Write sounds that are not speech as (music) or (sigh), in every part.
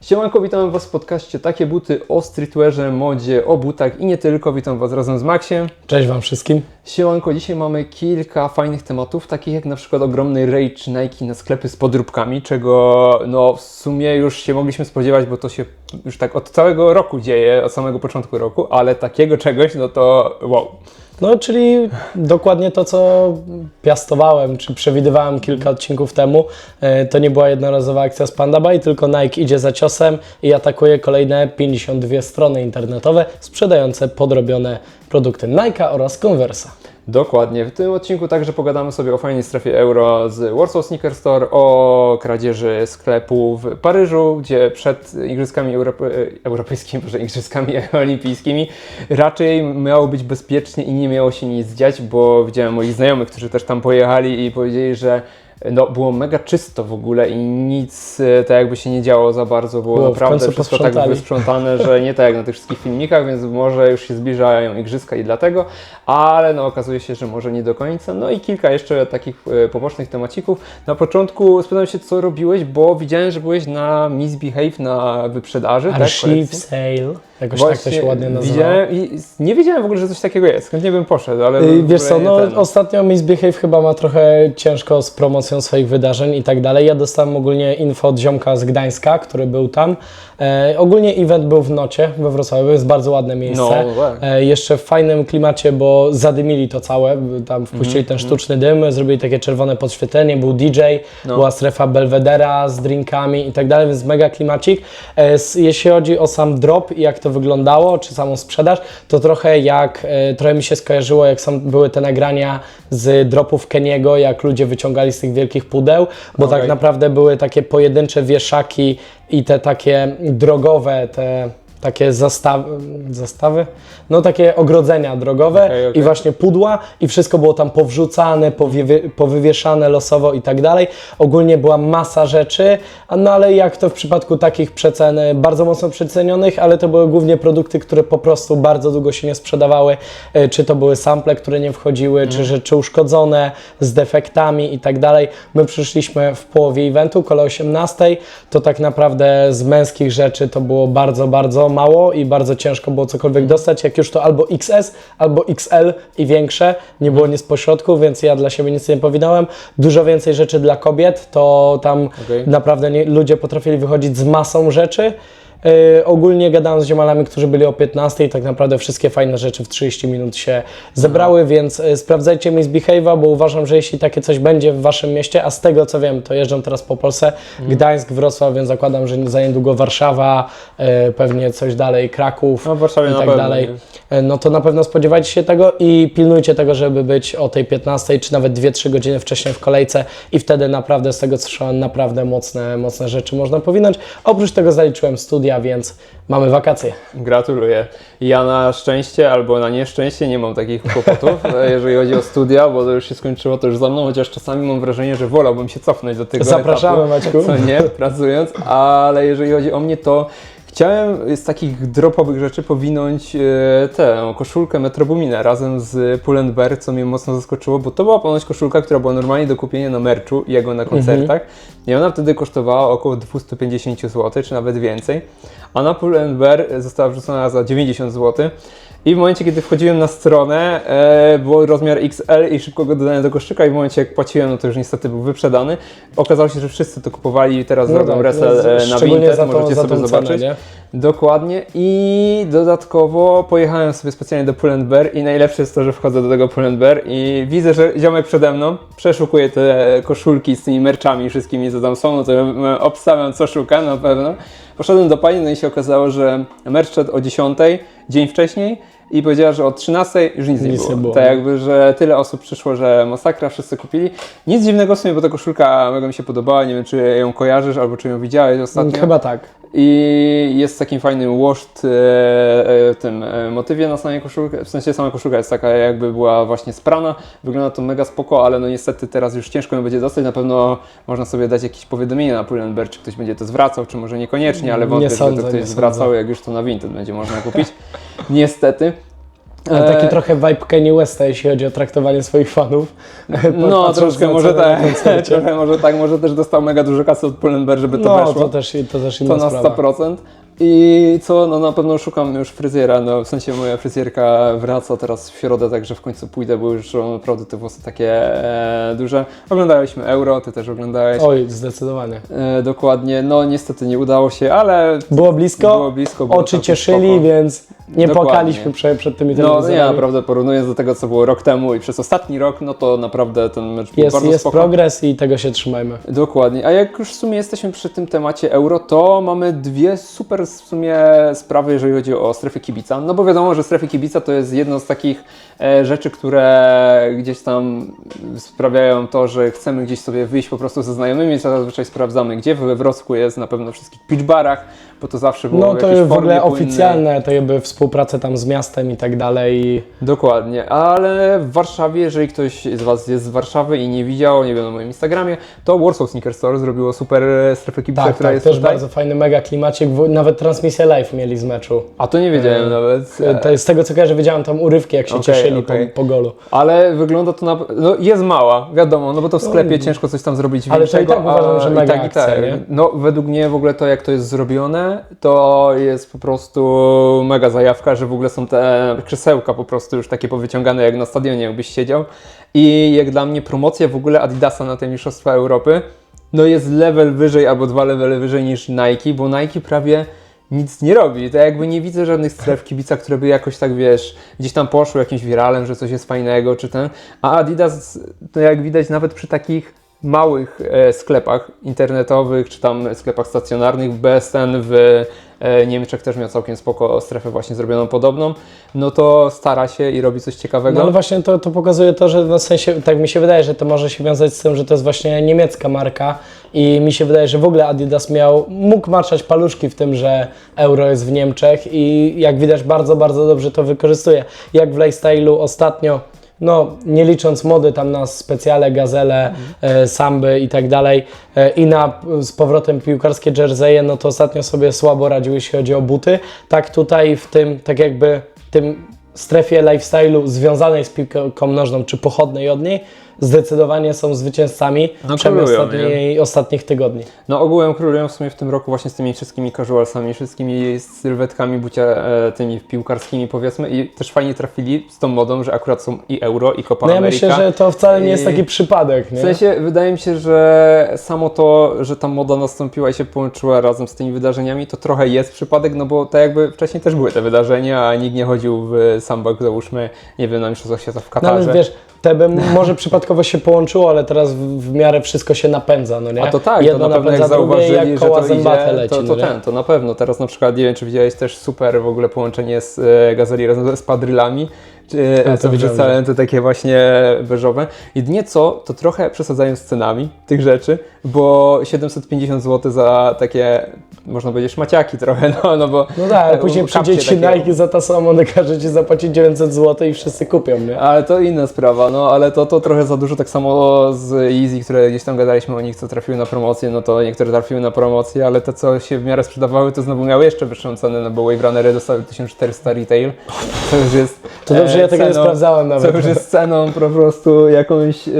Siemanko, witam Was w podcaście Takie Buty o streetwearze, modzie, o butach i nie tylko. Witam Was razem z Maxiem. Cześć Wam wszystkim. Siemanko, dzisiaj mamy kilka fajnych tematów, takich jak na przykład ogromny rage Nike na sklepy z podróbkami, czego no w sumie już się mogliśmy spodziewać, bo to się już tak od całego roku dzieje, od samego początku roku, ale takiego czegoś, no to wow. No, czyli dokładnie to, co piastowałem, czy przewidywałem kilka odcinków temu. E, To nie była jednorazowa akcja z Panda Buy, tylko Nike idzie za ciosem i atakuje kolejne 52 strony internetowe sprzedające podrobione produkty Nike oraz Conversa. Dokładnie. W tym odcinku także pogadamy sobie o fajnej strefie euro z Warsaw Sneaker Store, o kradzieży sklepu w Paryżu, gdzie przed Igrzyskami Europe... Europejskimi, (laughs) może Igrzyskami (laughs) Olimpijskimi raczej miało być bezpiecznie i nie miało się nic dziać, bo widziałem moich znajomych, którzy też tam pojechali i powiedzieli, że no, było mega czysto w ogóle i nic e, tak jakby się nie działo za bardzo, było, naprawdę wszystko tak wysprzątane, że nie tak jak na tych wszystkich filmikach, więc może już się zbliżają igrzyska i dlatego, ale no okazuje się, że może nie do końca. No i kilka jeszcze takich e, pobocznych temacików. Na początku spytałem się, co robiłeś, bo widziałem, że byłeś na Misbehave na wyprzedaży, tak? Archive kolekcji. Sale, jakoś tak to się ładnie nazywa. I nie wiedziałem w ogóle, że coś takiego jest. Chętnie bym poszedł, ale... Wiesz co, no ten. ostatnio Misbehave chyba ma trochę ciężko z promocją swoich wydarzeń i tak dalej. Ja dostałem ogólnie info od ziomka z Gdańska, który był tam. E, ogólnie event był w Nocie we Wrocławiu, jest bardzo ładne miejsce. No, tak. e, jeszcze w fajnym klimacie, bo zadymili to całe, tam wpuścili Mhm, ten sztuczny dym, zrobili takie czerwone podświetlenie, był DJ, No. była strefa Belvedera z drinkami i tak dalej, więc mega klimacik. E, jeśli chodzi o sam drop i jak to wyglądało, czy samą sprzedaż, to trochę jak, e, trochę mi się skojarzyło, jak sam były te nagrania z dropów Keniego, jak ludzie wyciągali z tych wielkich pudeł, bo Okej. tak naprawdę były takie pojedyncze wieszaki i te takie drogowe, te takie zastawy, zastawy? No takie ogrodzenia drogowe Okej, okej. i właśnie pudła i wszystko było tam powrzucane, powie, powywieszane losowo i tak dalej. Ogólnie była masa rzeczy, a no ale jak to w przypadku takich przecen e, bardzo mocno przecenionych, ale to były głównie produkty, które po prostu bardzo długo się nie sprzedawały, e, czy to były sample, które nie wchodziły, czy rzeczy uszkodzone, z defektami i tak dalej. My przyszliśmy w połowie eventu, koło 18, to tak naprawdę z męskich rzeczy to było bardzo, bardzo mało i bardzo ciężko było cokolwiek dostać, jak już to albo XS, albo XL i większe, nie było nic pośrodku, więc ja dla siebie nic nie powinąłem. Dużo więcej rzeczy dla kobiet, to tam Okej. naprawdę nie, ludzie potrafili wychodzić z masą rzeczy. Yy, ogólnie gadałem z ziomalami, którzy byli o 15 i tak naprawdę wszystkie fajne rzeczy w 30 minut się zebrały, więc yy, sprawdzajcie Miss Behave'a, bo uważam, że jeśli takie coś będzie w Waszym mieście, a z tego co wiem, to jeżdżą teraz po Polsce, Gdańsk, Wrocław, więc zakładam, że za niedługo Warszawa, yy, pewnie coś dalej, Kraków No i tak pewno, dalej. nie? No to na pewno spodziewajcie się tego i pilnujcie tego, żeby być o tej 15 czy nawet 2-3 godziny wcześniej w kolejce i wtedy naprawdę z tego co słyszałem, naprawdę mocne, mocne rzeczy można powinąć. Oprócz tego zaliczyłem studia, więc mamy wakacje. Gratuluję. Ja na szczęście albo na nieszczęście nie mam takich kłopotów, (laughs) e, jeżeli chodzi o studia, bo to już się skończyło to już za mną, chociaż czasami mam wrażenie, że wolałbym się cofnąć do tego Zapraszamy, etapu, Maćku. co nie, pracując, ale jeżeli chodzi o mnie, to chciałem z takich dropowych rzeczy powinąć e, tę koszulkę Metro Boomin'a razem z Pull&Bear, co mnie mocno zaskoczyło, bo to była ponoć koszulka, która była normalnie do kupienia na merchu i jego na koncertach i ona wtedy kosztowała około 250 zł, czy nawet więcej, a na Pull&Bear została wrzucona za 90 zł. I w momencie, kiedy wchodziłem na stronę, e, było rozmiar XL i szybko go dodałem do koszyka i w momencie, jak płaciłem, no to już niestety był wyprzedany. Okazało się, że wszyscy to kupowali i teraz robią tak, resell no, e, na Vinted, możecie sobie zobaczyć. cenę? Dokładnie i dodatkowo pojechałem sobie specjalnie do Pull&Bear i najlepsze jest to, że wchodzę do tego Pull&Bear i widzę, że ziomek przede mną przeszukuje te koszulki z tymi merczami wszystkimi, co tam są, no to ja obstawiam, co szuka na pewno. Poszedłem do pani, no i się okazało, że merch szedł o 10, dzień wcześniej i powiedziała, że o 13 już nic, nie, Nic było. nie było, Tak jakby, że tyle osób przyszło, że masakra, wszyscy kupili. Nic dziwnego w sumie, bo ta koszulka mega mi się podobała, nie wiem, czy ją kojarzysz albo czy ją widziałeś ostatnio. Chyba tak. I jest takim fajnym washed e, e, tym e, motywie na samej koszulce. W sensie sama koszulka jest taka jakby była właśnie sprana. Wygląda to mega spoko, ale no niestety teraz już ciężko ją będzie dostać. Na pewno można sobie dać jakieś powiadomienie na Pull&Bear, czy ktoś będzie to zwracał, czy może niekoniecznie, ale Nie wątpię, sądzę, że to ktoś nie zwracał, jak już to na Vinted będzie można kupić. (laughs) niestety. Ale taki trochę vibe Kanye Westa, jeśli chodzi o traktowanie swoich fanów. (laughs) No, troszkę na może na tak, (laughs) trochę może tak, może też dostał mega dużo kasy od Pull&Bear, żeby to No, weszło. to też, to też To inna na sprawa. 100%. I co, no na pewno szukam już fryzjera, no w sensie moja fryzjerka wraca teraz w środę, także w końcu pójdę, bo już mam naprawdę te włosy takie e, duże. Oglądaliśmy Euro, ty też oglądałeś. Oj, zdecydowanie. E, dokładnie, no niestety nie udało się, ale Było blisko, było blisko. Było oczy cieszyli, spoko. więc nie Dokładnie. płakaliśmy przed, przed tymi No nie, telewizorami. naprawdę porównując do tego, co było rok temu i przez ostatni rok, no to naprawdę ten mecz był Jest, bardzo jest spoko. progres i tego się trzymajmy. Dokładnie. A jak już w sumie jesteśmy przy tym temacie euro, to mamy dwie super w sumie sprawy, jeżeli chodzi o strefę kibica. No bo wiadomo, że strefy kibica to jest jedno z takich e, rzeczy, które gdzieś tam sprawiają to, że chcemy gdzieś sobie wyjść po prostu ze znajomymi, zazwyczaj sprawdzamy, gdzie we Wrocku jest, na pewno wszystkich beach barach, bo to zawsze było No to jakiejś w ogóle oficjalne, to jakby współpraca tam z miastem i tak dalej. Dokładnie, ale w Warszawie, jeżeli ktoś z Was jest z Warszawy i nie widział, nie wiem, na moim Instagramie, to Warsaw Sneaker Store zrobiło super e, strefę kibica, tak, która tak, jest też tutaj. bardzo fajny mega klimacik, w- nawet transmisję live mieli z meczu. A to nie wiedziałem E, nawet. To jest z tego co kojarzę, widziałem tam urywki, jak się Okej, cieszyli okej. Po, po golu. Ale wygląda to na. No jest mała, wiadomo, no bo to w sklepie ciężko coś tam zrobić Ale to i większego. tak uważam, a że i mega tak, i akcja, tak. nie? No według mnie w ogóle to jak to jest zrobione, to jest po prostu mega zajawka, że w ogóle są te krzesełka po prostu już takie powyciągane jak na stadionie, jakbyś siedział. I jak dla mnie promocja w ogóle Adidasa na te Mistrzostwa Europy, no jest level wyżej albo dwa levely wyżej niż Nike, bo Nike prawie nic nie robi. To jakby nie widzę żadnych stref kibica, które by jakoś tak, wiesz, gdzieś tam poszły jakimś wiralem, że coś jest fajnego, czy ten. A Adidas, to jak widać nawet przy takich małych e, sklepach internetowych, czy tam sklepach stacjonarnych, BSN w e, Niemczech też miał całkiem spoko strefę właśnie zrobioną podobną, no to stara się i robi coś ciekawego. No ale właśnie to, to pokazuje to, że no w sensie, tak mi się wydaje, że to może się wiązać z tym, że to jest właśnie niemiecka marka i mi się wydaje, że w ogóle Adidas miał, mógł maczać paluszki w tym, że euro jest w Niemczech i jak widać bardzo, bardzo dobrze to wykorzystuje. Jak w lifestyle'u ostatnio, no nie licząc mody tam na specjale, gazele, e, samby i tak dalej e, i na z powrotem piłkarskie jerseje, no to ostatnio sobie słabo radziły, jeśli chodzi o buty. Tak tutaj w tym, tak jakby tym strefie lifestyle'u związanej z piłką nożną, czy pochodnej od niej, zdecydowanie są zwycięzcami No, przynajmniej królują, ostatniej, ostatnich tygodni. No ogółem królują w sumie w tym roku właśnie z tymi wszystkimi casualsami, wszystkimi sylwetkami bucia e, tymi piłkarskimi powiedzmy i też fajnie trafili z tą modą, że akurat są i Euro i Copa No ja America. myślę, że to wcale nie jest taki przypadek, nie? W sensie wydaje mi się, że samo to, że ta moda nastąpiła i się połączyła razem z tymi wydarzeniami, to trochę jest przypadek, no bo tak jakby wcześniej też były te wydarzenia, a nikt nie chodził w sambach, załóżmy, nie wiem, na Mistrzostwach Świata w No Katarze. ale wiesz, te by (laughs) może przypadkowo się połączyło, ale teraz w, w miarę wszystko się napędza, no nie? A to tak, Jedno to na pewno jak zauważyli, jak że koła to idzie, leci, to, to no ten, to na pewno. Teraz na przykład, nie wiem, czy widziałeś też super w ogóle połączenie z e, Gazeli razem z Padrylami, czy, A, to wrzucałem, to takie właśnie beżowe. Jedynie co, to trochę przesadzają z cenami tych rzeczy, bo 750 zł za takie, można powiedzieć, szmaciaki trochę, no, no bo... No tak, e, a później przyjdzie ci takie- Nike za ta sama, no każe ci zapłacić 900 zł i wszyscy kupią, nie? Ale to inna sprawa, no ale to, to trochę za dużo, tak samo z Easy, które gdzieś tam gadaliśmy o nich, co trafiły na promocję, no to niektóre trafiły na promocję, ale te, co się w miarę sprzedawały, to znowu miały jeszcze wyższą cenę, no bo Wave Runnery dostały 1400 retail, co już jest... To dobrze, e, ja tego nie ceną- sprawdzałem nawet. Co już jest ceną po prostu jakąś e,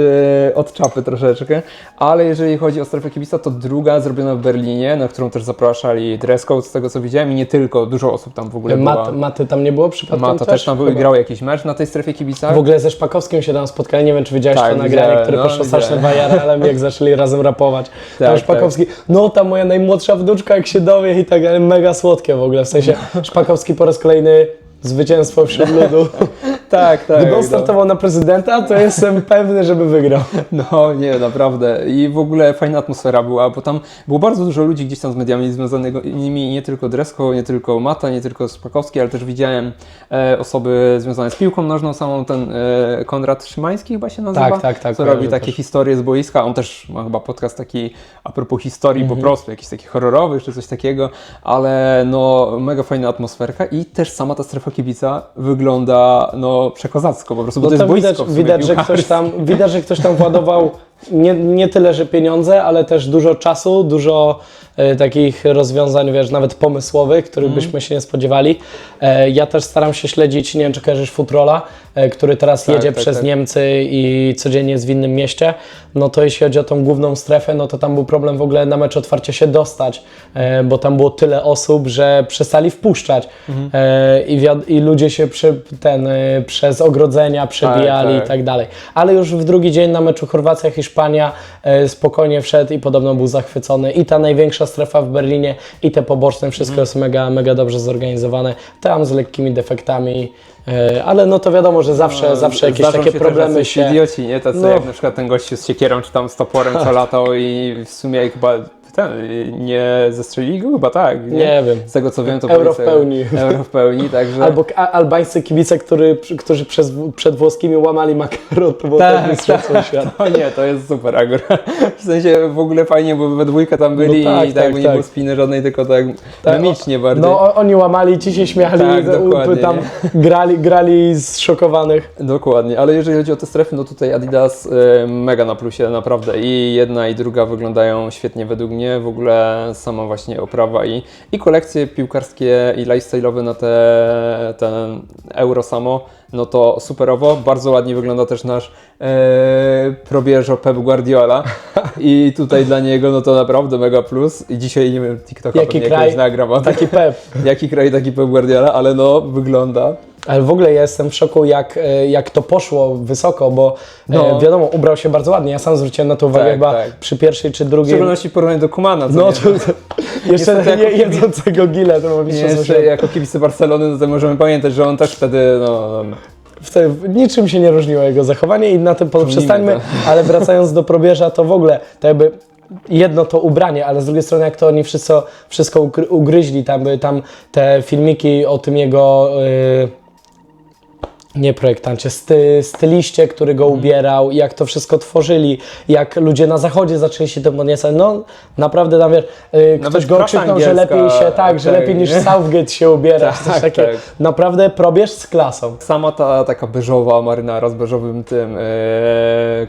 od czapy troszeczkę, ale jeżeli chodzi o strefę kibica, to druga zrobiona w Berlinie, na którą też zapraszali dress code, z tego co widziałem i nie tylko, dużo osób tam w ogóle była. Mat, maty tam nie było przypadkiem Mata też tam był grał jakiś mecz na tej strefie kibica. W ogóle ze Szpakowskim się tam spotkali, nie wiem czy widziałeś Tak, to nagranie, które no, poszło straszne widziałem. bajarem, jak (laughs) zaczęli razem rapować. tam Tak, Szpakowski, no ta moja najmłodsza wnuczka jak się dowie i tak dalej, mega słodkie w ogóle, w sensie (laughs) Szpakowski po raz kolejny zwycięstwo wśród ludu. (laughs) Tak, tak. Gdyby on no. startował na prezydenta, to jestem (laughs) pewny, żeby wygrał. No nie, naprawdę. I w ogóle fajna atmosfera była, bo tam było bardzo dużo ludzi gdzieś tam z mediami związanych nimi, nie tylko Dresko, nie tylko Mata, nie tylko Spakowski, ale też widziałem e, osoby związane z piłką nożną, samą ten e, Konrad Szymański chyba się nazywa, Tak, tak, tak, co robi takie też. historie z boiska. On też ma chyba podcast taki a propos historii Mhm. po prostu, jakichś takich horrorowych czy coś takiego, ale no mega fajna atmosferka i też sama ta strefa kibica wygląda no przekozacko po prostu, bo No to jest to widać, widać, że ktoś tam, widać, że ktoś tam władował (laughs) nie, nie tyle, że pieniądze, ale też dużo czasu, dużo e, takich rozwiązań, wiesz, nawet pomysłowych, których Mhm. byśmy się nie spodziewali. E, ja też staram się śledzić, nie wiem, czy kojarzysz Futrola, e, który teraz Tak, jedzie tak, przez tak. Niemcy i codziennie jest w innym mieście. No to jeśli chodzi o tą główną strefę, no to tam był problem w ogóle na mecz otwarcia się dostać, e, bo tam było tyle osób, że przestali wpuszczać Mhm. e, i, wiad- i ludzie się przy, ten, e, przez ogrodzenia przebijali tak. i tak dalej. Ale już w drugi dzień na meczu Chorwacja-Hiszpania e, spokojnie wszedł i podobno był zachwycony. I ta największa strefa w Berlinie, i te poboczne, wszystko Mhm. jest mega, mega dobrze zorganizowane. Tam z lekkimi defektami, e, ale no to wiadomo, że zawsze, zawsze jakieś takie się problemy się... idioci, nie? Tacy No. jak na przykład ten gościu z siekierą czy tam z toporem co (laughs) latał i w sumie chyba ten, nie zestrzelili go chyba tak, nie? Nie wiem. Z tego co wiem to Euro w pełni. Euro w pełni, także... Albo albańscy kibice, który, którzy przez, przed włoskimi łamali makaron, to było Tak, tak, mistrzostwo świata. (laughs) To nie, to jest super akurat. W sensie w ogóle fajnie, bo we dwójkę tam byli No tak, i tak, tak, nie tak. było spiny żadnej, tylko tak, Tak, bardziej. No oni łamali, ci się śmiali, Tak, tam (laughs) grali, grali z szokowanych. Dokładnie, ale jeżeli chodzi o te strefy, no tutaj Adidas y, mega na plusie, naprawdę. I jedna i druga wyglądają świetnie według mnie. W ogóle sama właśnie oprawa i, i kolekcje piłkarskie i lifestyle'owe na te, ten euro samo, no to superowo. Bardzo ładnie wygląda też nasz e, probierzo Pep Guardiola (laughs) i tutaj dla niego no to naprawdę mega plus. I dzisiaj, nie wiem, TikToka Jaki pewnie kraj? nagram, Taki pep. (laughs) jaki kraj, taki Pep Guardiola, ale no wygląda. Ale w ogóle ja jestem w szoku, jak, e, jak to poszło wysoko, bo No. e, wiadomo, ubrał się bardzo ładnie. Ja sam zwróciłem na to uwagę Tak, chyba tak. przy pierwszej czy W drugiej. szczególności w porównaniu do Kumana, No to, to (laughs) jeszcze je, jako kibic- jedzącego gile to ma Nie, mistrzostwo jeszcze jako kibice Barcelony, no to możemy pamiętać, że on też wtedy, no, no Wtedy niczym się nie różniło jego zachowanie i na tym poprzestańmy, to. (laughs) ale wracając do probierza, to w ogóle to jakby jedno to ubranie, ale z drugiej strony jak to oni wszystko, wszystko ugry- ugryźli, tam były tam te filmiki o tym jego... Yy, nie projektancie, sty, styliście, który go ubierał, jak to wszystko tworzyli, jak ludzie na zachodzie zaczęli się tym podniecać. No naprawdę tam wiesz, yy, ktoś go krzyknął, że lepiej się, tak, że tak, lepiej niż? Southgate się ubiera, czy (laughs) coś Tak, takiego. tak. Naprawdę probierz z klasą. sama ta taka beżowa marynara z beżowym tym e,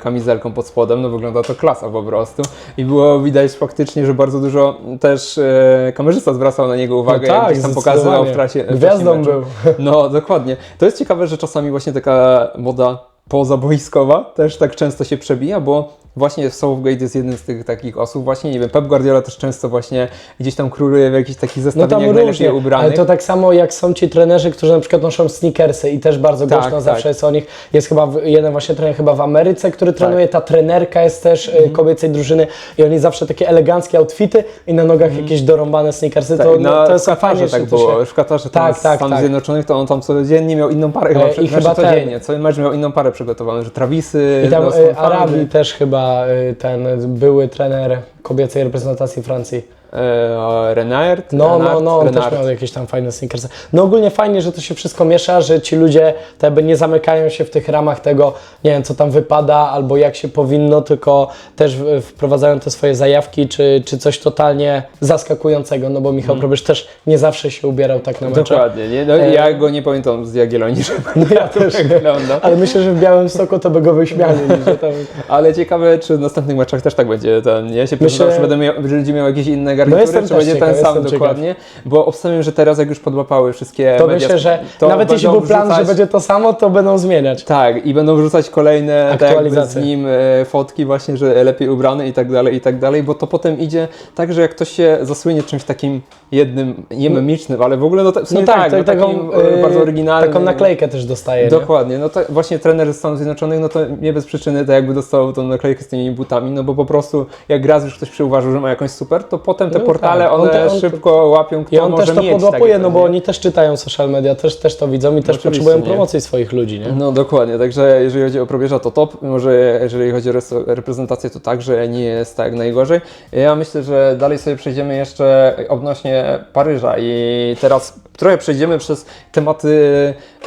kamizelką pod spodem, no wygląda to klasa po prostu. I było widać faktycznie, że bardzo dużo też e, kamerzysta zwracał na niego uwagę, No jak tak, gdzieś tam pokazywał w trasie. Gwiazdą był. No, dokładnie. To jest ciekawe, że czasami właśnie taka moda pozaboiskowa też tak często się przebija, bo właśnie Southgate jest jednym z tych takich osób, właśnie nie wiem, Pep Guardiola też często właśnie gdzieś tam króluje w jakichś takich No zestawieniach tam najlepiej różnie, ubranych. ale to tak samo jak są ci trenerzy, którzy na przykład noszą sneakersy i też bardzo Tak, głośno tak. zawsze jest o nich. Jest chyba jeden właśnie trener chyba w Ameryce, który trenuje, ta trenerka jest też Mhm. y, kobiecej drużyny i oni zawsze takie eleganckie outfity i na nogach jakieś dorąbane sneakersy, Tak, to, na, no, to jest fajnie, tak było. się... W Katarze Tak, tak, Stanów tak. Zjednoczonych to on tam codziennie miał inną parę chyba, E, przy, i znaczy chyba ten- codziennie, co mecz miał inną parę przygotowaną, że Travisy, I tam no, Stonfandy, Arabii też chyba y, ten były trener kobiecej reprezentacji Francji. E, Renard, No, Renard, no, no, on Renard. też miał jakieś tam fajne sneakersy. No ogólnie fajnie, że to się wszystko miesza, że ci ludzie te jakby nie zamykają się w tych ramach tego, nie wiem, co tam wypada albo jak się powinno, tylko też wprowadzają te swoje zajawki, czy, czy coś totalnie zaskakującego, no bo Michał Probierz też nie zawsze się ubierał tak na mecze. Dokładnie, nie? No, E, ja go nie pamiętam z Jagiellonii, że (laughs) No ja też nie. wygląda. Ale myślę, że w Białym Stoku to by go wyśmiali, tam... (laughs) Ale ciekawe, czy w następnych meczach też tak będzie ten. Ja się Myślę- Myślę... że będę miał, że będzie miał jakieś inne garnitury, jestem czy będzie ciekaw, ten sam jestem ciekaw. dokładnie. Bo obstawiam, że teraz jak już podłapały wszystkie To media, myślę, że to nawet jeśli był plan, że wrzucać- będzie to samo, to będą zmieniać. Tak, i będą wrzucać kolejne tak Aktualizacje. z nim e, fotki właśnie, że lepiej ubrany i tak dalej, i tak dalej, bo to potem idzie tak, że jak ktoś się zasłynie czymś takim jednym, nie memicznym, ale w ogóle no, w No tak, tak, to, no, taką, takim e, yy, bardzo oryginalnym. taką naklejkę też dostaje. nie? Dokładnie, no to właśnie trener ze Stanów Zjednoczonych, no to nie bez przyczyny tak jakby dostał tą naklejkę z tymi butami, no bo po prostu jak raz już ktoś przyuważył, że ma jakąś super, to potem te No portale, tak, on one te- on- szybko łapią, kto I on może też to mieć podłapuje, no bo oni też czytają social media, też, też to widzą i też Oczywiście, potrzebują nie? promocji swoich ludzi, nie? No dokładnie, także jeżeli chodzi o probierza to top, może jeżeli chodzi o reprezentację to także nie jest tak najgorzej. Ja myślę, że dalej sobie przejdziemy jeszcze odnośnie Paryża i teraz trochę przejdziemy przez tematy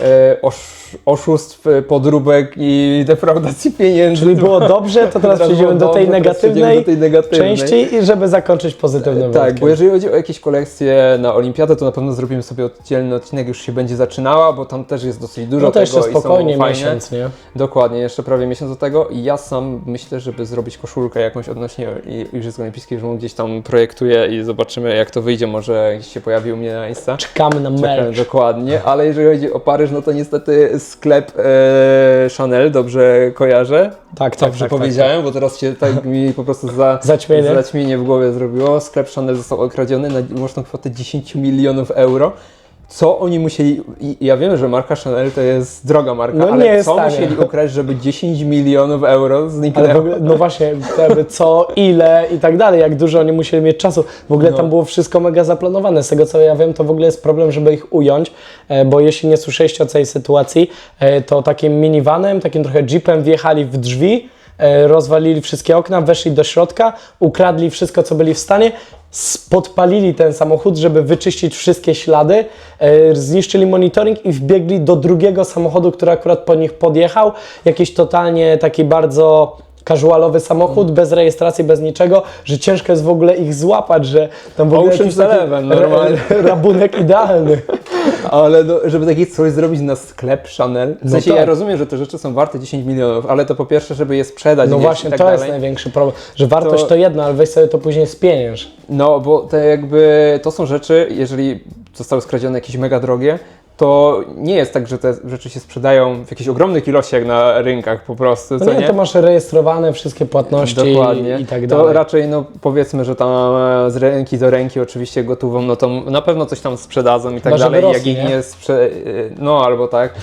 e, osz, oszustw, podróbek i defraudacji pieniędzy. Czyli było dobrze, to (laughs) teraz Teraz przejdziemy do tej dobrze, teraz przejdziemy negatywnej do tej negatywnej. części i żeby zakończyć pozytywną pewno Tak, bo jeżeli chodzi o jakieś kolekcje na Olimpiadę, to na pewno zrobimy sobie oddzielny odcinek, już się będzie zaczynała, bo tam też jest dosyć dużo No to tego jeszcze spokojnie miesiąc, nie? Dokładnie, jeszcze prawie miesiąc do tego i ja sam myślę, żeby zrobić koszulkę jakąś odnośnie Igrzysk Olimpijskich, że gdzieś tam projektuję i zobaczymy jak to wyjdzie, może gdzieś się pojawi u mnie na Insta. Czekamy na merch. dokładnie, ale jeżeli chodzi o Paryż, no to niestety sklep e, Chanel, dobrze kojarzę, Tak, tak, dobrze tak, tak, powiedziałem, bo teraz się tak mi po prostu za, (laughs) Zaćmienie. zaćmienie w głowie zrobiło. Sklep Chanel został okradziony na łączną kwotę 10 milionów euro. Co oni musieli. Ja wiem, że marka Chanel to jest droga marka, No ale co musieli ukraść, żeby 10 milionów euro zniknęło? Ogóle, no właśnie, co, ile i tak dalej, jak dużo oni musieli mieć czasu. W ogóle No. tam było wszystko mega zaplanowane. Z tego co ja wiem, to w ogóle jest problem, żeby ich ująć, e, bo jeśli nie słyszeliście o całej sytuacji, e, to takim minivanem, takim trochę jeepem wjechali w drzwi, rozwalili wszystkie okna, weszli do środka, ukradli wszystko, co byli w stanie, podpalili ten samochód, żeby wyczyścić wszystkie ślady, e, zniszczyli monitoring i wbiegli do drugiego samochodu, który akurat po nich podjechał. Jakiś totalnie taki bardzo casualowy samochód, bez rejestracji, bez niczego, że ciężko jest w ogóle ich złapać, że tam w ogóle Ocean's Eleven, normalnie. ra- (laughs) rabunek idealny. Ale no, żeby takie coś zrobić na sklep Chanel. W No sensie tak. ja rozumiem, że te rzeczy są warte 10 milionów, ale to po pierwsze, żeby je sprzedać. No właśnie, tak to dalej. jest największy problem, że wartość To- to jedno, ale weź sobie to później spienięż. No, bo te jakby to są rzeczy, jeżeli zostały skradzione jakieś mega drogie, to nie jest tak, że te rzeczy się sprzedają w jakichś ogromnych ilościach na rynkach po prostu, No nie, nie? to masz rejestrowane wszystkie płatności Dokładnie. i, tak to dalej. raczej, no powiedzmy, że tam e, z ręki do ręki oczywiście gotową, no to na pewno coś tam sprzedadzą i tak Chyba, dalej. Jak rosli, ich nie? nie sprze... No albo tak.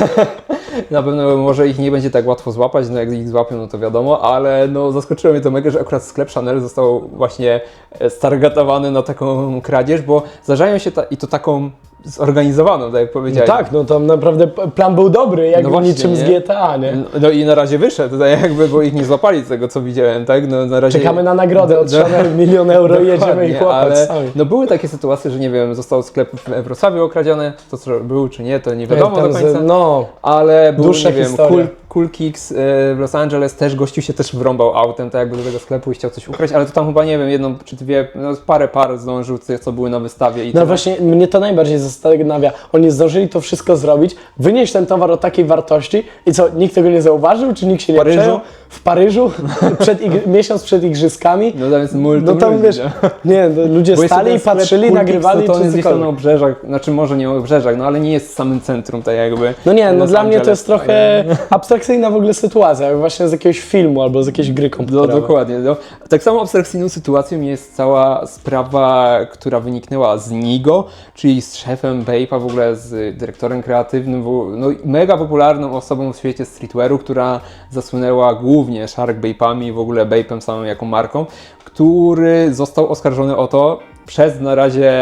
(laughs) na pewno może ich nie będzie tak łatwo złapać, no jak ich złapią, no to wiadomo, ale no zaskoczyło mnie to mega, że akurat sklep Chanel został właśnie e, stargatowany na taką kradzież, bo zdarzają się ta... i to taką zorganizowaną, tak jak No powiedziałeś. tak, no to naprawdę plan był dobry, jak No właśnie, niczym z nie? GTA, nie? No, no i na razie wyszedł, tutaj jakby, bo ich nie złapali z tego, co widziałem, tak? No, na razie... Czekamy na nagrodę od (laughs) Chanel, milion euro i jedziemy ich łapać ale sami. no były takie sytuacje, że nie wiem, został sklep w Wrocławiu okradziony, to co był czy nie, to nie wiadomo Tam do z- końca, No, ale był, nie wiem, cool, cool Kicks e, w Los Angeles też, gościu się też wrąbał autem, tak jakby do tego sklepu i chciał coś ukraść, ale to tam chyba, nie wiem, jedną czy dwie, no parę par zdążył, co- co były na wystawie i No tyle. właśnie, mnie to najbardziej zastanawia. Oni zdążyli to wszystko zrobić, wynieść ten towar o takiej wartości i co, nikt tego nie zauważył, czy nikt się nie Paryżu? przejął? W Paryżu, (laughs) przed ig- miesiąc przed igrzyskami. No tam jest multum No tam ludzi, wiesz, nie? (laughs) nie, no, ludzie Bo stali ten i sklep patrzyli, Cool nagrywali, Kicks, no to on czy jest gdzieś tam na cokolwiek. obrzeżach, znaczy może nie obrzeżach, no ale nie jest w samym centrum, tak jakby. No nie, no Los dla mnie to Angeles, jest trochę (laughs) abstrakcyjna w ogóle sytuacja, jak właśnie z jakiegoś filmu albo z jakiejś gry No komputerowej. dokładnie. No. Tak samo abstrakcyjną sytuacją jest cała sprawa, która wyniknęła z Nigo, czyli z szefem Bape'a, w ogóle z dyrektorem kreatywnym, no i mega popularną osobą w świecie streetwearu, która zasłynęła głównie Shark Bape'ami, w ogóle Bape'em samym jako marką, który został oskarżony o to przez na razie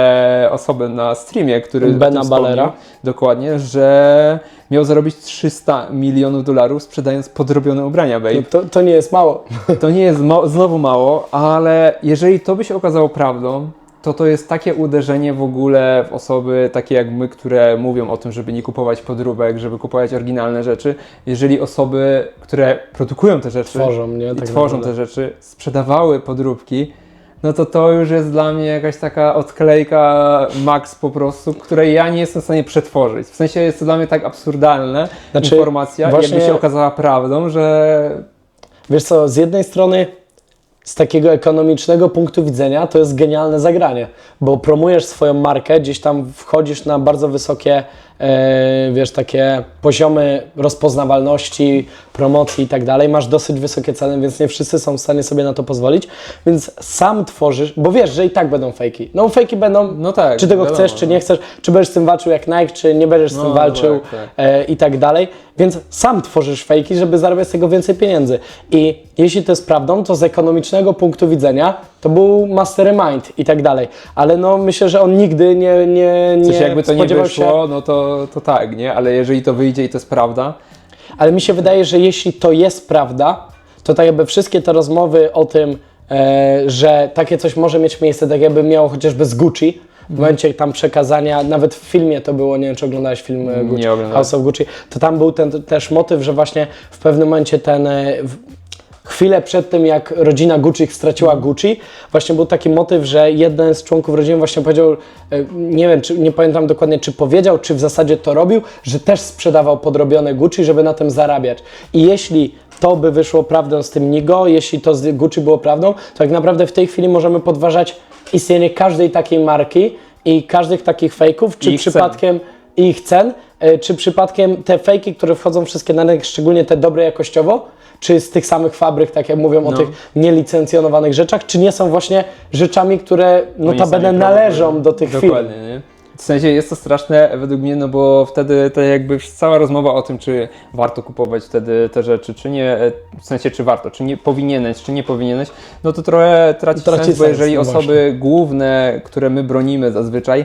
osobę na streamie, który Bena Ballera. Dokładnie, że miał zarobić 300 milionów dolarów sprzedając podrobione ubrania Bape. No to, to nie jest mało. To nie jest ma- znowu mało, ale jeżeli to by się okazało prawdą, to to jest takie uderzenie w ogóle w osoby takie jak my, które mówią o tym, żeby nie kupować podróbek, żeby kupować oryginalne rzeczy. Jeżeli osoby, które produkują te rzeczy Tworzą, nie? i Tak tworzą naprawdę. te rzeczy, sprzedawały podróbki, no to to już jest dla mnie jakaś taka odklejka max po prostu, której ja nie jestem w stanie przetworzyć. W sensie jest to dla mnie tak absurdalne Znaczy, informacja, właśnie- jakby się okazała prawdą, że Wiesz co, z jednej strony z takiego ekonomicznego punktu widzenia to jest genialne zagranie, bo promujesz swoją markę, gdzieś tam wchodzisz na bardzo wysokie, e, wiesz, takie poziomy rozpoznawalności, promocji i tak dalej, masz dosyć wysokie ceny, więc nie wszyscy są w stanie sobie na to pozwolić, więc sam tworzysz, bo wiesz, że i tak będą fejki. No fejki będą, No tak, czy tego wiadomo, chcesz, czy no. nie chcesz, czy będziesz z tym walczył jak Nike, czy nie będziesz z No, tym no walczył tak, tak. e, i tak dalej. Więc sam tworzysz fejki, żeby zarabiać z tego więcej pieniędzy. I jeśli to jest prawdą, to z ekonomicznego punktu widzenia to był mastermind i tak dalej. Ale no myślę, że on nigdy nie, nie, nie Coś jakby to nie spodziewał wyszło, no to, to tak, nie? Ale jeżeli to wyjdzie i to jest prawda, Ale mi się wydaje, że jeśli to jest prawda, to tak jakby wszystkie te rozmowy o tym, e, że takie coś może mieć miejsce, tak jakby miało chociażby z Gucci, w momencie tam przekazania, nawet w filmie to było, nie wiem czy oglądałeś film e, Gucci, oglądałem. House of Gucci, to tam był ten też motyw, że właśnie w pewnym momencie ten, e, w, chwilę przed tym, jak rodzina Gucci straciła Gucci, właśnie był taki motyw, że jeden z członków rodziny właśnie powiedział, e, nie wiem, czy, nie pamiętam dokładnie, czy powiedział, czy w zasadzie to robił, że też sprzedawał podrobione Gucci, żeby na tym zarabiać. I jeśli to by wyszło prawdą z tym Nigo, jeśli to z Gucci było prawdą, to tak naprawdę w tej chwili możemy podważać istnienie każdej takiej marki i każdych takich fejków, czy I cen. przypadkiem i ich cen, czy przypadkiem te fejki, które wchodzą wszystkie na rynek, szczególnie te dobre jakościowo, czy z tych samych fabryk, tak jak mówią o No. tych nielicencjonowanych rzeczach, czy nie są właśnie rzeczami, które notabene należą do tych firm. Dokładnie, nie? W sensie jest to straszne według mnie, no bo wtedy to jakby cała rozmowa o tym, czy warto kupować wtedy te rzeczy, czy nie, e, w sensie czy warto, czy nie powinieneś, czy nie powinieneś, no to trochę traci, Traci sens, bo sens, jeżeli no osoby główne, które my bronimy zazwyczaj,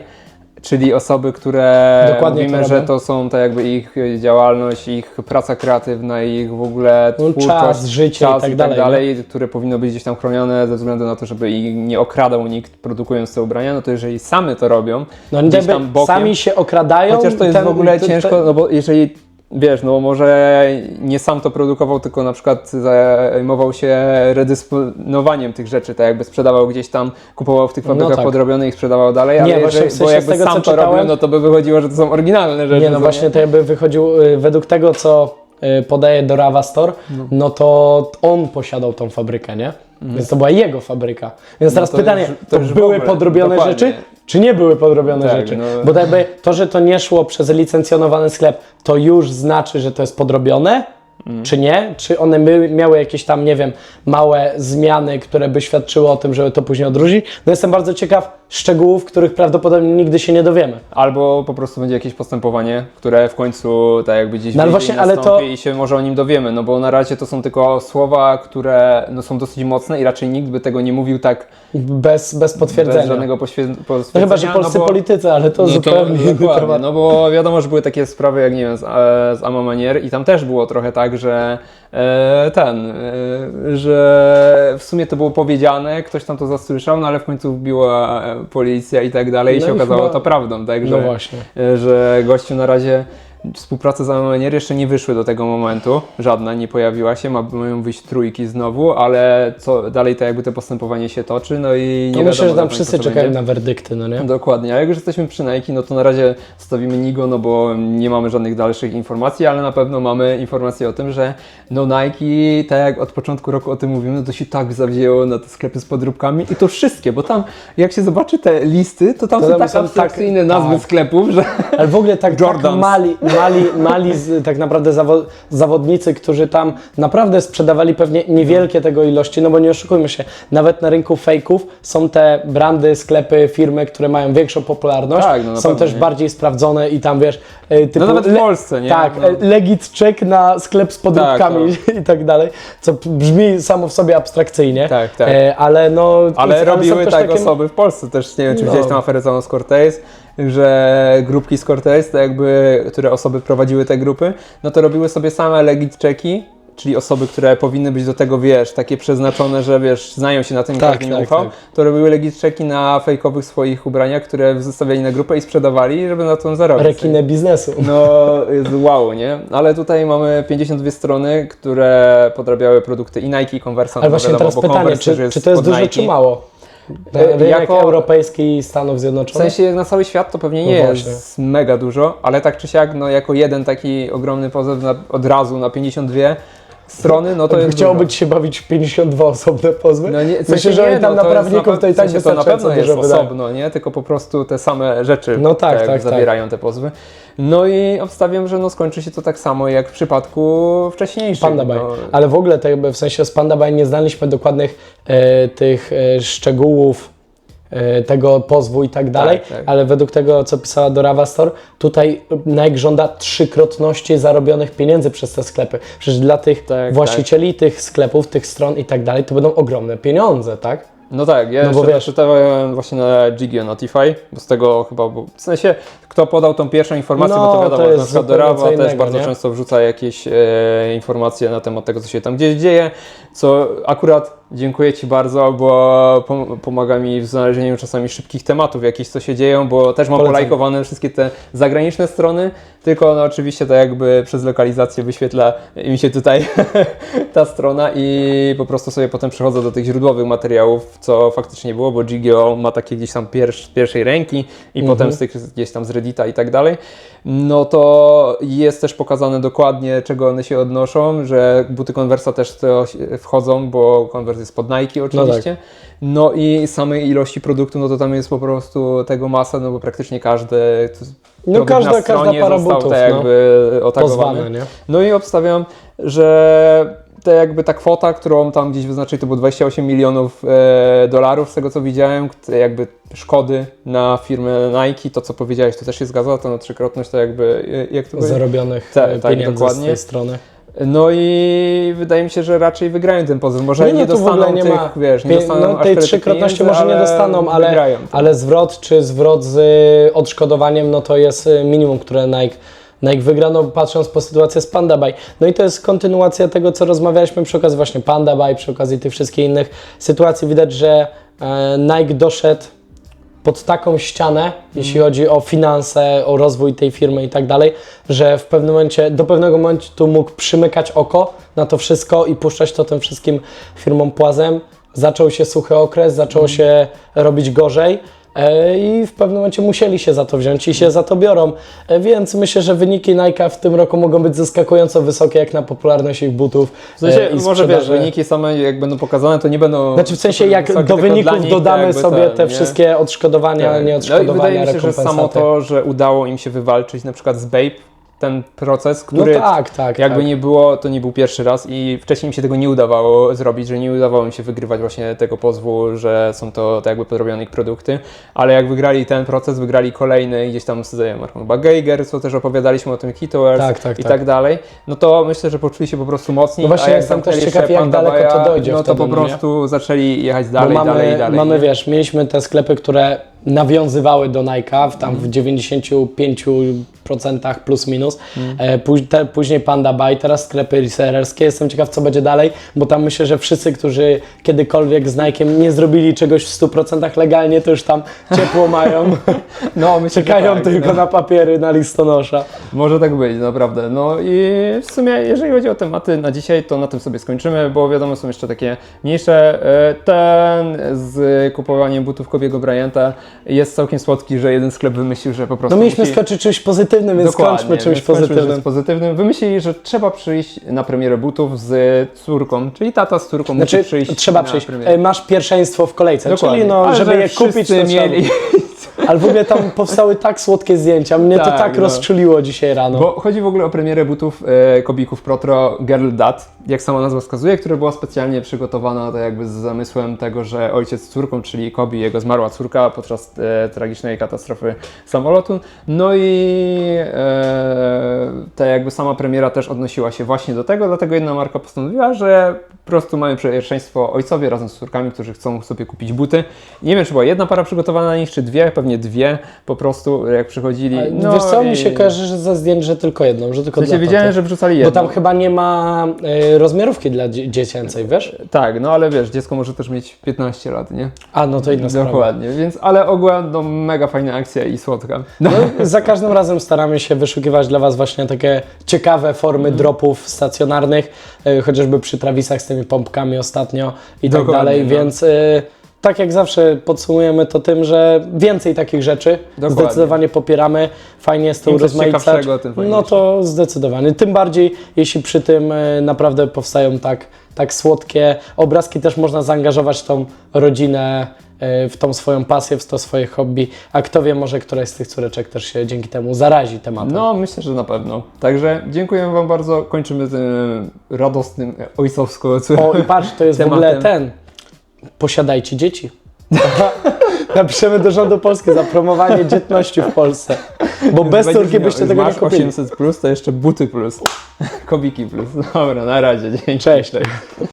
czyli osoby, które Dokładnie mówimy, to że to są tak jakby ich działalność, ich praca kreatywna, ich w ogóle No, twórczość, czas, życie i tak dalej, tak dalej, które powinno być gdzieś tam chronione ze względu na to, żeby ich nie okradał nikt produkując te ubrania, no to jeżeli same to robią, No gdzieś jakby tam bokiem, sami się okradają. chociaż to jest ten- w ogóle te- te- ciężko, no bo jeżeli wiesz, no może nie sam to produkował, tylko na przykład zajmował się redysponowaniem tych rzeczy, tak jakby sprzedawał gdzieś tam, kupował w tych fabrykach tak. podrobione i sprzedawał dalej, ale Nie, właśnie jeżeli, w sensie bo jakby tego, sam to czytałem- robił, no to by wychodziło, że to są oryginalne rzeczy. Nie, no właśnie to jakby wychodził y, według tego, co y, podaje do Rava Store, no. to on posiadał tą fabrykę, nie? Więc to była jego fabryka. Więc teraz Mhm. to pytanie, już- to, to już w były ogóle, podrobione dokładnie. rzeczy, czy nie były podrobione Tak, rzeczy? no. Bo jakby to, że to nie szło przez licencjonowany sklep, to już znaczy, że to jest podrobione, Mhm. czy nie? Czy one miały jakieś tam, nie wiem, małe zmiany, które by świadczyły o tym, żeby to później odróżnić? No jestem bardzo ciekaw szczegółów, których prawdopodobnie nigdy się nie dowiemy. Albo po prostu będzie jakieś postępowanie, które w końcu tak jakby gdzieś No właśnie, nastąpi to- i się może o nim dowiemy, no bo na razie to są tylko słowa, które no, są dosyć mocne i raczej nikt by tego nie mówił tak Bez, bez potwierdzenia. bez żadnego poświe- No potwierdzenia. chyba, że polscy no bo, politycy, ale to no zupełnie inny dokładnie. No bo wiadomo, że były takie sprawy jak nie wiem z, e, z Ama Manier i tam też było trochę tak, że e, ten, e, że w sumie to było powiedziane, ktoś tam to zasłyszał, no ale w końcu wbiła e, policja i tak dalej i No się i okazało chyba- to prawdą, tak, że, No właśnie. że gościu na razie współpraca z Amanier jeszcze nie wyszły do tego momentu, żadna nie pojawiła się, ma- mają wyjść trójki znowu, ale co dalej to jakby to postępowanie się toczy, no i nie No wiadomo myślę, że tam wszyscy czekają będzie. na werdykty, no nie? Dokładnie, a jak już jesteśmy przy Nike, no to na razie stawimy Nigo, no bo nie mamy żadnych dalszych informacji, ale na pewno mamy informację o tym, że no Nike, tak jak od początku roku o tym mówimy, no to się tak zawzięło na te sklepy z podróbkami i to wszystkie, bo tam jak się zobaczy te listy, to tam To są tam tak tak- abstrakcyjne nazwy tak. sklepów, że Ale w ogóle tak, (laughs) tak Jordans. mali, mali, mali z, tak naprawdę zawo, zawodnicy, którzy tam naprawdę sprzedawali pewnie niewielkie tego ilości, no bo nie oszukujmy się, nawet na rynku fejków są te brandy, sklepy, firmy, które mają większą popularność, Tak, no na są pewno, też nie? bardziej sprawdzone i tam wiesz, e, typu no nawet w Polsce, nie? Tak, no. e, legit check na sklep z podróbkami (laughs) i tak dalej, co brzmi samo w sobie abstrakcyjnie, Tak, tak. E, ale no... Ale są robiły też tak takie- osoby w Polsce też, nie wiem czy No. widziałeś tą aferę z Cortez, że grupki z Cortez, to jakby, które osoby prowadziły te grupy, no to robiły sobie same legit checki, czyli osoby, które powinny być do tego, wiesz, takie przeznaczone, że wiesz, znają się na tym Tak, tak, ufał, tak. to robiły legit checki na fejkowych swoich ubraniach, które zostawiali na grupę i sprzedawali, żeby na tym zarobić. Rekinę biznesu. No, jest wow, nie? Ale tutaj mamy 52 strony, które podrabiały produkty i Nike, i Converse. Ale właśnie wiadomo, teraz pytanie, czy, czy to jest dużo, Nike. czy mało? Na E, rynek jako- europejski Stanów W Zjednoczonych? sensie jak na cały świat to pewnie nie No jest mega dużo, ale tak czy siak, no jako jeden taki ogromny pozew na, od razu na 52 strony, no to jest Chciałoby ci się bawić w 52 osobne pozwy? No nie, w Myślę, sensie że nie, oni tam no na to jest prawników pe- to i w tak sensie to na pewno jest osobno, nie? Tylko po prostu te same rzeczy No tak, tak, tak. zawierają te pozwy. No i obstawiam, że no skończy się to tak samo jak w przypadku wcześniejszych. Panda Buy. no. Ale w ogóle tak w sensie z Panda Buy nie znaliśmy dokładnych e, tych e, szczegółów tego pozwu i tak dalej, tak. ale według tego, co pisała Dorava Store, tutaj Nike żąda trzykrotności zarobionych pieniędzy przez te sklepy. Przecież dla tych Tak, właścicieli tych sklepów, tych stron i tak dalej, to będą ogromne pieniądze, tak? No tak, ja No bo jeszcze wiesz- właśnie na Gigio Notify, bo z tego chyba, bo w sensie kto podał tą pierwszą informację, No, bo to wiadomo, to że jest na Dorawa też bardzo nie? często wrzuca jakieś e, informacje na temat tego, co się tam gdzieś dzieje, co akurat Dziękuję Ci bardzo, bo pom- pomaga mi w znalezieniu czasami szybkich tematów, jakichś co się dzieją, bo też mam Polecam. polajkowane wszystkie te zagraniczne strony, tylko no oczywiście to jakby przez lokalizację wyświetla mi się tutaj (laughs) ta strona i po prostu sobie potem przechodzę do tych źródłowych materiałów, co faktycznie było, bo GGO ma takie gdzieś tam pierwsz, pierwszej ręki i potem z tych gdzieś tam z Reddita i tak dalej. No to jest też pokazane dokładnie, czego one się odnoszą, że buty Conversa też to wchodzą, bo Converse jest pod Nike oczywiście. No, i samej ilości produktu, no to tam jest po prostu tego masa, no bo praktycznie każdy No każda- na każda para butów, tak no. jakby otagowany. Pozwane, nie? No i obstawiam, że te jakby ta kwota, którą tam gdzieś wyznaczyli, to było 28 milionów e, dolarów z tego co widziałem, te jakby szkody na firmę Nike, to co powiedziałeś, to też się zgadza, to no trzykrotność to jakby, e, jak to? Zarobionych Tak, e, tak, dokładnie. z tej strony. No i wydaje mi się, że raczej wygrają ten pozew. Może nie, no tu w dostaną ogóle nie tych, ma. wiesz, nie dostaną no, tej trzykrotności może nie dostaną, ale, wygrają ale zwrot czy zwrot z odszkodowaniem, no to jest minimum, które Nike, Nike no patrząc po sytuację z Panda Buy. No i to jest kontynuacja tego, co rozmawialiśmy przy okazji właśnie Panda Buy, przy okazji tych wszystkich innych sytuacji. Widać, że e, Nike doszedł pod taką ścianę, jeśli chodzi o finanse, o rozwój tej firmy i tak dalej, że w pewnym momencie, do pewnego momentu mógł przymykać oko na to wszystko i puszczać to tym wszystkim firmom płazem. Zaczął się suchy okres, zaczęło się robić gorzej. E, I w pewnym momencie musieli się za to wziąć i się za to biorą. E, Więc myślę, że wyniki Nike w tym roku mogą być zaskakująco wysokie, jak na popularność ich butów. W sensie, e, i może wiesz, wyniki same jak będą pokazane, to nie będą... Znaczy w sensie jak wysokie, do wyników dodamy sobie ten, te nie? wszystkie odszkodowania, Tak. nieodszkodowania, No i wydaje mi się, że samo to, że udało im się wywalczyć na przykład z Babe ten proces, No który tak, tak. jakby tak. nie było, to nie był pierwszy raz i wcześniej im się tego nie udawało zrobić, że nie udawało im się wygrywać właśnie tego pozwu, że są to tak jakby podrobione ich produkty, ale jak wygrali ten proces, wygrali kolejny gdzieś tam z marką Geiger, co też opowiadaliśmy o tym Hitowers Tak, tak, i tak. tak dalej, no to myślę, że poczuli się po prostu mocniej, No właśnie a jak też ciekaw, jak daleko to Baya, dojdzie no to po no nie? prostu zaczęli jechać dalej, mamy, dalej, dalej. mamy nie? wiesz, mieliśmy te sklepy, które nawiązywały do Nike'a, w tam w 95% plus minus. E, póź- te, później Panda Buy, teraz sklepy resellerskie. Jestem ciekaw, co będzie dalej, bo tam myślę, że wszyscy, którzy kiedykolwiek z Nike'em nie zrobili czegoś w 100% legalnie, to już tam ciepło mają. (laughs) No, myślę, (laughs) Czekają tak, tylko no. na papiery, na listonosza. Może tak być, naprawdę. No i w sumie, jeżeli chodzi o tematy na dzisiaj, to na tym sobie skończymy, bo wiadomo, są jeszcze takie mniejsze. E, Ten z kupowaniem butów Kobiego Bryanta jest całkiem słodki, że jeden sklep wymyślił, że po prostu. No mieliśmy musi... skoczyć czymś pozytywnym, więc Dokładnie, skończmy czymś więc skończmy pozytywnym. czymś pozytywnym. Wymyślili, że trzeba przyjść na premierę butów z córką, czyli tata z córką Znaczy, musi przyjść. trzeba na przyjść. premierę. E, Masz pierwszeństwo w kolejce, Dokładnie. czyli no, Ale żeby że je kupić, to wszyscy trzeba... (laughs) Ale w ogóle tam powstały tak słodkie zdjęcia. Mnie to Tak, tak no. rozczuliło dzisiaj rano. Bo chodzi w ogóle o premierę butów e, Kobików Protro Girl Dad, jak sama nazwa wskazuje, która była specjalnie przygotowana tak jakby z zamysłem tego, że ojciec z córką, czyli Kobi, jego zmarła córka podczas e, tragicznej katastrofy samolotu. No i e, ta jakby sama premiera też odnosiła się właśnie do tego, dlatego jedna marka postanowiła, że po prostu mają pierwszeństwo ojcowie razem z córkami, którzy chcą sobie kupić buty. Nie wiem, czy była jedna para przygotowana na nich, czy dwie, pewnie dwie po prostu, jak przychodzili. No Wiesz co, mi i- się kojarzy że ze zdjęć, że tylko jedną, że tylko w sensie dla wiedziałem, taty. że wrzucali Bo jedną. tam chyba nie ma e, rozmiarówki dla dzie- dziecięcej, wiesz? Tak, no ale wiesz, dziecko może też mieć 15 lat, nie? A, no to inna sprawa. Dokładnie, więc, ale ogółem no mega fajna akcja i słodka. No, za każdym razem staramy się wyszukiwać dla Was właśnie takie ciekawe formy Mhm. dropów stacjonarnych, e, chociażby przy Travisach z tymi pompkami ostatnio i tak Dokładnie, dalej, no. więc e, tak jak zawsze podsumujemy to tym, że więcej takich rzeczy Dokładnie. zdecydowanie popieramy, fajnie jest to Im urozmaicać. No to zdecydowanie, tym bardziej jeśli przy tym e, naprawdę powstają tak, tak słodkie obrazki, też można zaangażować tą rodzinę e, w tą swoją pasję, w to swoje hobby, a kto wie, może któraś z tych córeczek też się dzięki temu zarazi tematem. No, myślę, że na pewno. Także dziękuję Wam bardzo. Kończymy tym radosnym, e, ojcowsko O i patrz, to jest w ogóle Tematem. ten. Posiadajcie dzieci. Napiszemy do rządu Polski za promowanie dzietności w Polsce. Bo bez miał- byście tego nie kupili. 800 plus, to jeszcze buty plus. Kobiki plus. Dobra, na razie. Dzięki. Cześć.